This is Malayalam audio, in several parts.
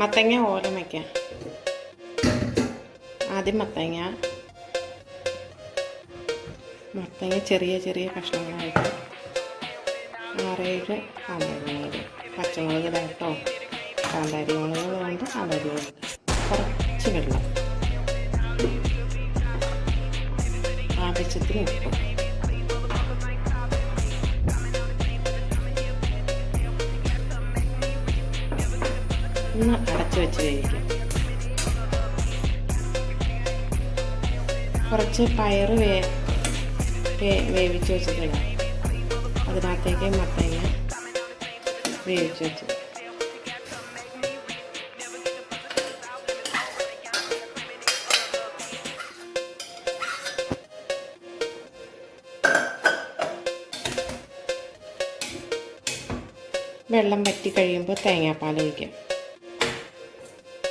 മത്തങ്ങ ഓലം വയ്ക്കാം ആദ്യം മത്തങ്ങ. മത്തങ്ങ ചെറിയ ചെറിയ കഷ്ണങ്ങളായിട്ട്. ആറേഴ് കാന്താരി മുളക് പച്ചമുളക് ഇടാട്ടോ കാന്താരി വേണ്ട കാന്താരി മുളക് കുറച്ച് വെള്ളം. ആവശ്യത്തിന് ഉപ്പ്. ഒന്ന് അടച്ചു വെച്ച് വേവിക്കാം കുറച്ച് പയർ വേ വേവിച്ച് വെച്ചിട്ടുണ്ട്. അതിനകത്തേക്ക് മത്തങ്ങ വേവിച്ച് വെച്ച്. വെള്ളം വറ്റി കഴിയുമ്പോൾ തേങ്ങാപ്പാൽ ഒഴിക്കാം.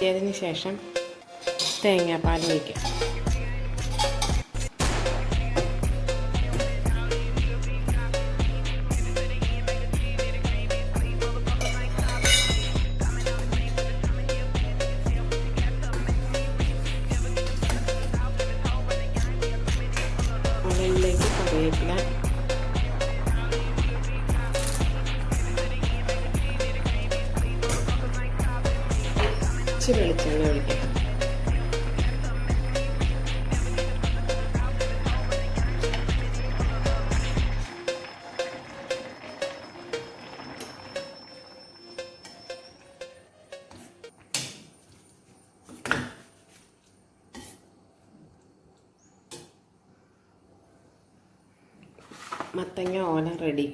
അതിന് ശേഷം തേങ്ങാപ്പാൽ ഒഴിക്കാം. മുകളിലേക്ക് കറിവേപ്പില ഇച്ചിരി വെളിച്ചെണ്ണ ഒഴിക്കാം. മത്തങ്ങ ഓല റെഡി